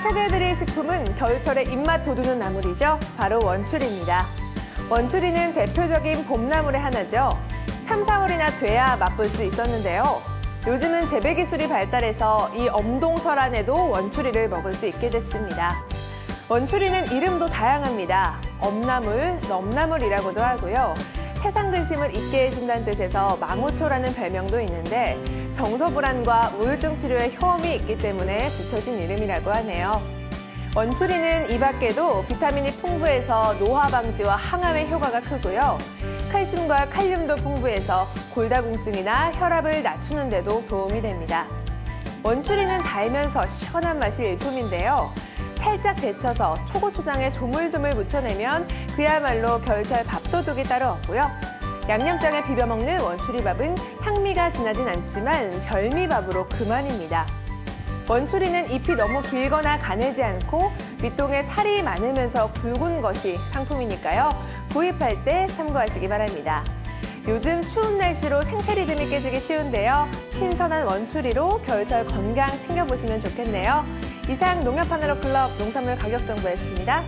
소개해드릴 식품은 겨울철에 입맛 돋우는 나물이죠. 바로 원추리입니다. 원추리는 대표적인 봄나물의 하나죠. 3, 4월이나 돼야 맛볼 수 있었는데요. 요즘은 재배 기술이 발달해서 이 엄동설안에도 원추리를 먹을 수 있게 됐습니다. 원추리는 이름도 다양합니다. 엄나물, 넘나물이라고도 하고요. 세상 근심을 잊게 해준다는 뜻에서 망우초라는 별명도 있는데 정서불안과 우울증 치료에 효험이 있기 때문에 붙여진 이름이라고 하네요. 원추리는 이 밖에도 비타민이 풍부해서 노화 방지와 항암에 효과가 크고요. 칼슘과 칼륨도 풍부해서 골다공증이나 혈압을 낮추는 데도 도움이 됩니다. 원추리는 달면서 시원한 맛이 일품인데요. 살짝 데쳐서 초고추장에 조물조물 묻혀내면 그야말로 겨울철 밥도둑이 따로 없고요. 양념장에 비벼 먹는 원추리밥은 향미가 진하진 않지만 별미밥으로 그만입니다. 원추리는 잎이 너무 길거나 가늘지 않고 밑동에 살이 많으면서 굵은 것이 상품이니까요. 구입할 때 참고하시기 바랍니다. 요즘 추운 날씨로 생체 리듬이 깨지기 쉬운데요. 신선한 원추리로 겨울철 건강 챙겨보시면 좋겠네요. 이상 농협 하나로 클럽 농산물 가격 정보였습니다.